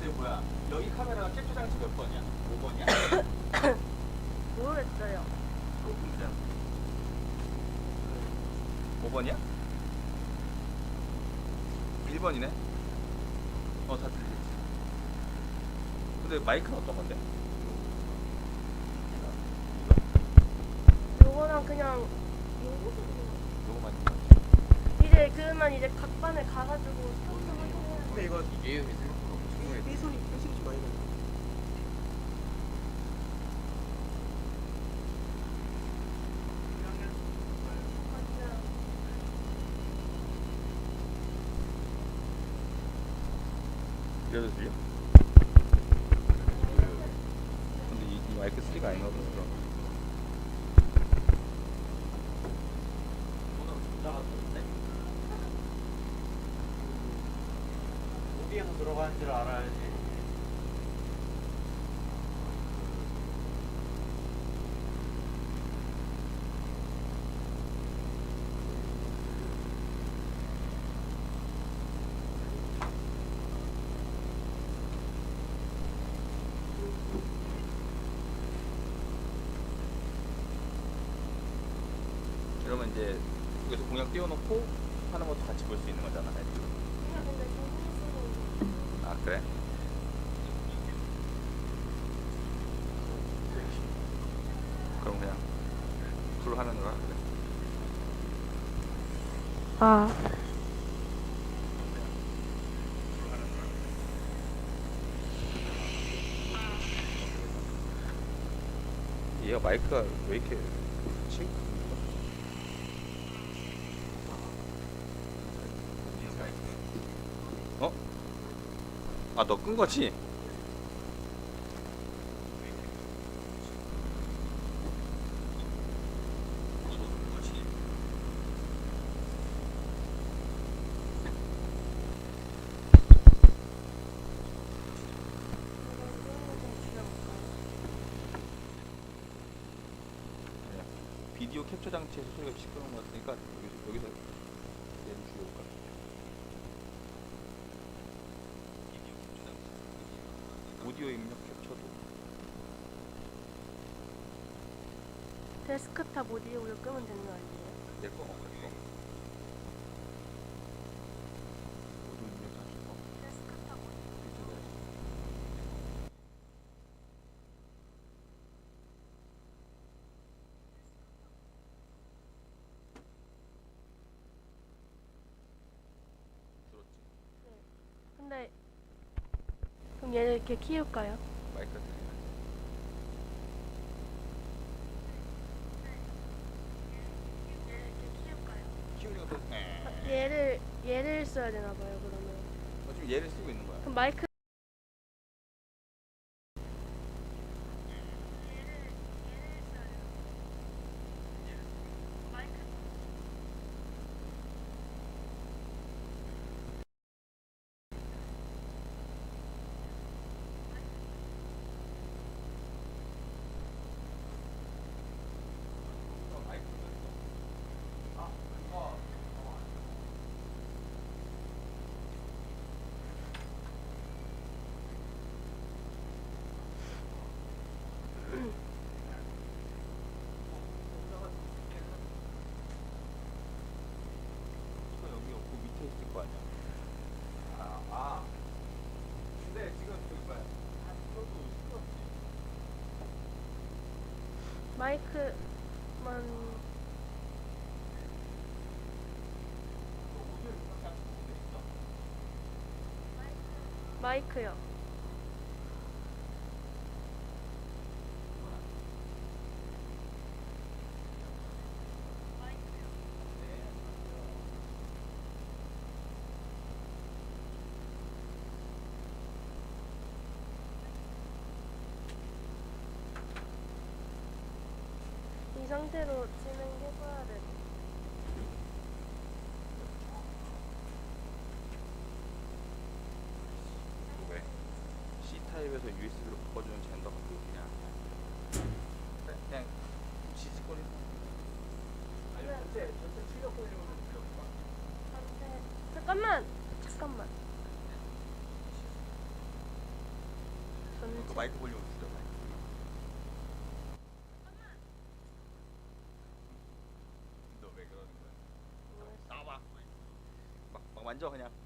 근데 뭐야? 여기 카메라가 캡처 장치 몇 번이야? 5번이야? 모르겠어요. 그거 문제야. 5번이야? 1번이네? 어, 다 들리지. 근데 마이크는 어떤 건데? 요거랑 그냥 요거만 이제 그만 이제 각반에 가가지고 근데 이거 이게 이래도 들려? 근데 이, 이 마이크 3가 아닌가 보다. 어디에서 들어가는지를 알아야지. 이제 여기서 공약 띄워놓고 하는 것도 같이 볼 수 있는 거잖아. 아 그래? 그럼 그냥 풀 화면으로 할래. 아 얘가 마이크가 왜 이렇게 그렇지? 어? 아 너 끈 거지? 비디오 캡처 장치에서 소리가 시끄러운 것 같으니까 여기서 여기서 얘를 줄여볼까? 비디오 캡처 장치 오디오 입력 캡처도 데스크탑 오디오를 끄면 되는 거 아니에요? 될거 없을 거 오디오 입력 장치가 데스크탑 오디오 이쪽에 들었지? 근데 그럼 얘를 이렇게 키울까요? 또 네. 얘를 얘를 써야 되나 봐요 그러면 어, 지금 얘를 쓰고 있는 거야 그럼 마이크 이거 여기 없고 밑에 있을 거 아니야 아, 아. 근데 지금 저기 뭐야 아, 이것도 시끄럽지 마이크만? 마이크요 이 상태로 진행해봐야 돼. 왜? C타입에서 USB로 바꿔주는 젠더가 그냥 그래, 그냥 지지거리 아니 전체 전체 출력 줄여볼까? 상태- 잠깐만, 잠깐만. 마이크 볼륨 줄여 마이크 너 왜 그러는 거야? 모르겠어. 나와 막, 막 만져 그냥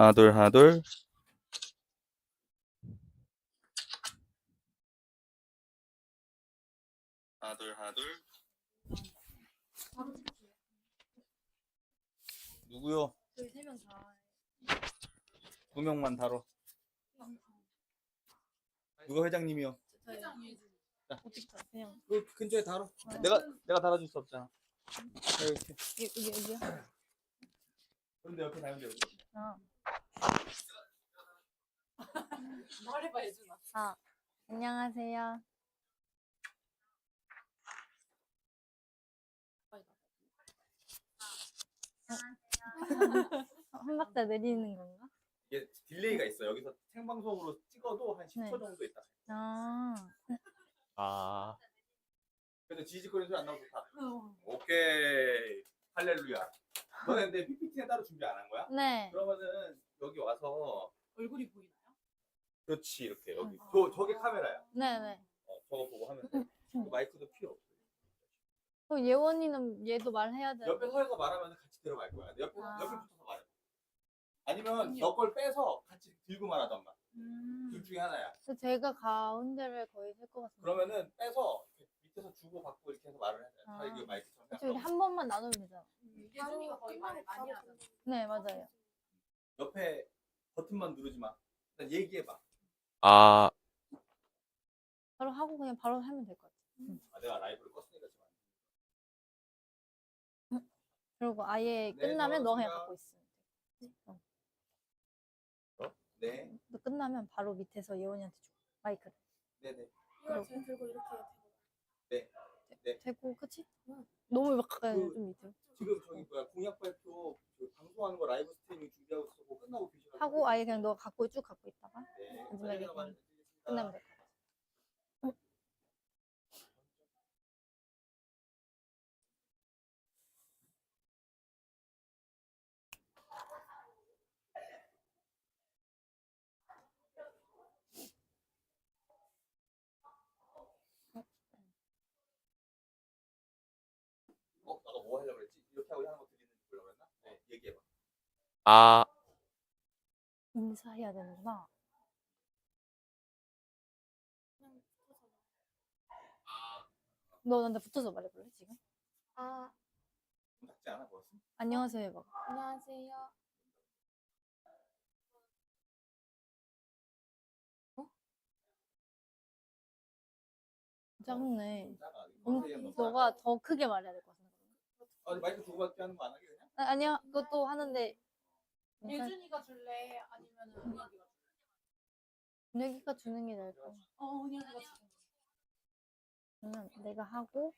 하나 둘 하나 둘 하나 둘 하나 둘 누구요? 저희 세명 다. 두 명만 다뤄 누가 회장님이요? 어떻게 다 그냥 그 근처에 다뤄 내가 내가 달아줄 수 없잖아 이렇게 여기 여기 여기요? 그런데 옆에 다는데 여기 아, 말해봐 예준아. 아 안녕하세요. 한 박자 내리는 건가? 이게 딜레이가 있어 여기서 생방송으로 찍어도 한 10초 네. 정도 있다 아, 아 그래도 지지거리는 소리 안 나고 좋다 어. 오케이 할렐루야 너네 근데 PPT는 따로 준비 안 한 거야? 네. 그러면은 여기 와서 얼굴이 보이나요? 그렇지 이렇게 여기 아. 저 저게 카메라야. 네네. 어, 저거 보고 하면 돼. 그 마이크도 필요 없어. 그럼 예원이는 얘도 말해야 돼. 옆에 서해서 말하면 같이 들어갈 거야. 옆에 아. 옆에 붙어서 말해. 아니면 아니요. 너걸 빼서 같이 들고 말하던가. 음. 둘 중에 하나야. 그래서 제가 가운데를 거의 할것 같습니다. 그러면은 빼서 이렇게 밑에서 주고 받고 이렇게 해서 말을 해야 돼. 아. 다 이게 마이크처럼. 그쵸, 이렇게 한 번만 나누면 되잖아. 예준이가 거의 말을 많이 하잖아. 네, 맞아요. 옆에 버튼만 누르지 마. 일단 얘기해봐. 아, 바로 하고 그냥 바로 하면 될 것 같아요. 아, 내가 라이브를 껐으니까 지금. 그리고 아예 네, 끝나면 너 그냥. 갖고 있으면 돼. 어. 네, 너 끝나면 바로 밑에서 예원이한테 줘. 마이크를. 네, 네. 이걸 지금 들고 이렇게 해야 돼. 되고, 그치? 너무 막 가까이 그- 좀 밑으로. 지금 저기 뭐야 공약 발표 그 방송하는 거 라이브 스트리밍 준비하고 있어. 그거 끝나고 하고 아예 그냥 너 갖고 쭉 갖고 있다가 네. 마지막에. 끝나면 될것같 뭐 하려고 그랬지? 이렇게 하고 하는 거 들리는지 몰라 그랬나? 네, 얘기해봐. 아, 인사해야 되는구나. 너 나한테 붙어서 말해볼래, 지금? 아, 좀 작지 않아 보였어? 안녕하세요 해봐. 안녕하세요. 작네. 좀 작아. 음, 너가 더 크게 말해야 될 것 아. 아, 마이크 주고받기 하는 거 안 하게 그냥? 아, 아니야, 그것도 하는데. 인사- 예준이가 줄래? 아니면 은혁이가 줄래? 분위기가 주는 게 나을 거야. 어, 은혁이가 줄래. 그러면 내가 하고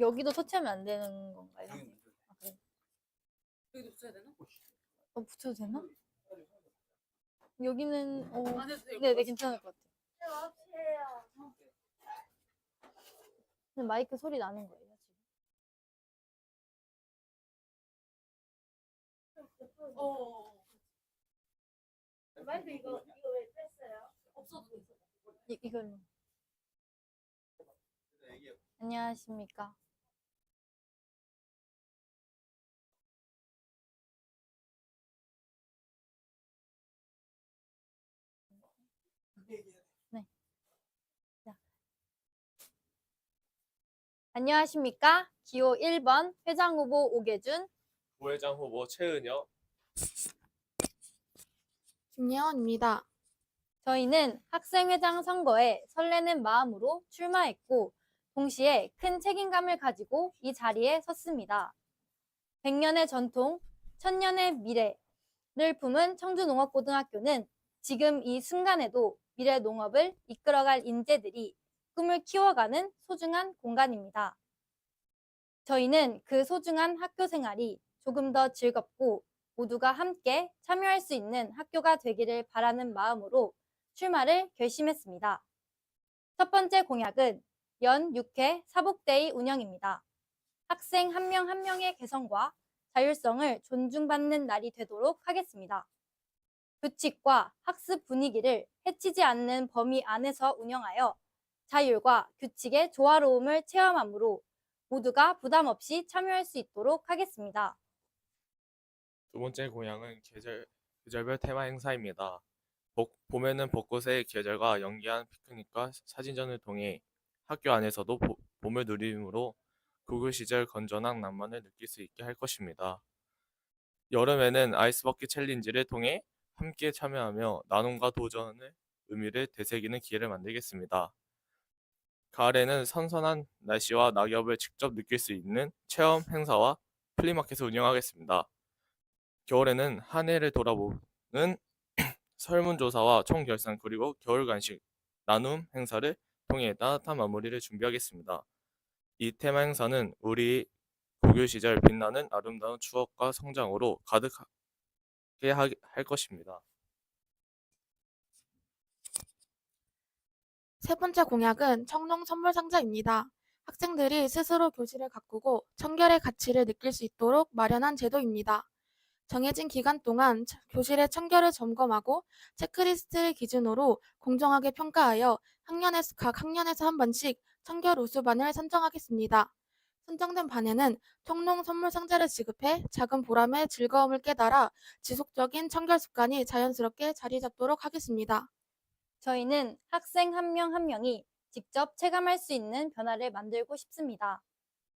여기도 터치하면 안 되는 건가요? 여기는 아, 그래. 여기도 붙여야 되나? 어, 붙여도 되나? 여기는 어, 안 해도 돼요. 네, 네 괜찮을 것 같아요. 네. 근데 마이크 소리 나는 거예요 지금. 어, 어. 어. 마이크 이거 이거 왜 뺐어요? 없어도 돼. 이, 이걸로. 안녕하십니까. 안녕하십니까. 기호 1번 회장 후보 오계준. 부회장 후보 최은혁. 김예원입니다. 저희는 학생회장 선거에 설레는 마음으로 출마했고, 동시에 큰 책임감을 가지고 이 자리에 섰습니다. 100년의 전통, 1000년의 미래를 품은 청주농업고등학교는 지금 이 순간에도 미래 농업을 이끌어갈 인재들이 꿈을 키워가는 소중한 공간입니다. 저희는 그 소중한 학교 생활이 조금 더 즐겁고 모두가 함께 참여할 수 있는 학교가 되기를 바라는 마음으로 출마를 결심했습니다. 첫 번째 공약은 연 6회 사복데이 운영입니다. 학생 한 명 한 명의 개성과 자율성을 존중받는 날이 되도록 하겠습니다. 규칙과 학습 분위기를 해치지 않는 범위 안에서 운영하여 자율과 규칙의 조화로움을 체험하므로 모두가 부담 없이 참여할 수 있도록 하겠습니다. 두 번째 공약은 계절, 계절별 테마 행사입니다. 복- 봄에는 벚꽃의 계절과 연기한 피크닉과 사진전을 통해 학교 안에서도 보- 봄을 누림으로 고교 시절 건전한 낭만을 느낄 수 있게 할 것입니다. 여름에는 아이스버킷 챌린지를 통해 함께 참여하며 나눔과 도전의 의미를 되새기는 기회를 만들겠습니다. 가을에는 선선한 날씨와 낙엽을 직접 느낄 수 있는 체험 행사와 플리마켓을 운영하겠습니다. 겨울에는 한 해를 돌아보는 설문조사와 총결산 그리고 겨울 간식 나눔 행사를 통해 따뜻한 마무리를 준비하겠습니다. 이 테마 행사는 우리 고교 시절 빛나는 아름다운 추억과 성장으로 가득하게 하- 할 것입니다. 세 번째 공약은 청농 선물 상자입니다. 학생들이 스스로 교실을 가꾸고 청결의 가치를 느낄 수 있도록 마련한 제도입니다. 정해진 기간 동안 차- 교실의 청결을 점검하고 체크리스트를 기준으로 공정하게 평가하여 학년에서, 각 학년에서 한 번씩 청결 우수반을 선정하겠습니다. 선정된 반에는 청농 선물 상자를 지급해 작은 보람의 즐거움을 깨달아 지속적인 청결 습관이 자연스럽게 자리 잡도록 하겠습니다. 저희는 학생 한 명 한 명이 직접 체감할 수 있는 변화를 만들고 싶습니다.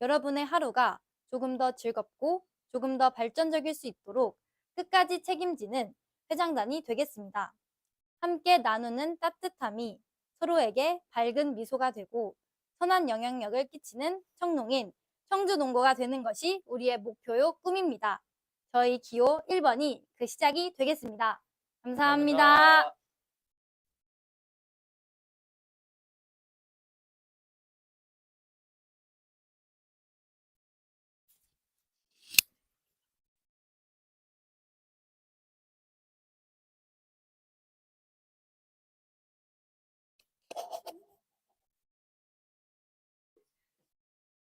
여러분의 하루가 조금 더 즐겁고 조금 더 발전적일 수 있도록 끝까지 책임지는 회장단이 되겠습니다. 함께 나누는 따뜻함이 서로에게 밝은 미소가 되고 선한 영향력을 끼치는 청농인 청주농고가 되는 것이 우리의 목표요 꿈입니다. 저희 기호 1번이 그 시작이 되겠습니다. 감사합니다.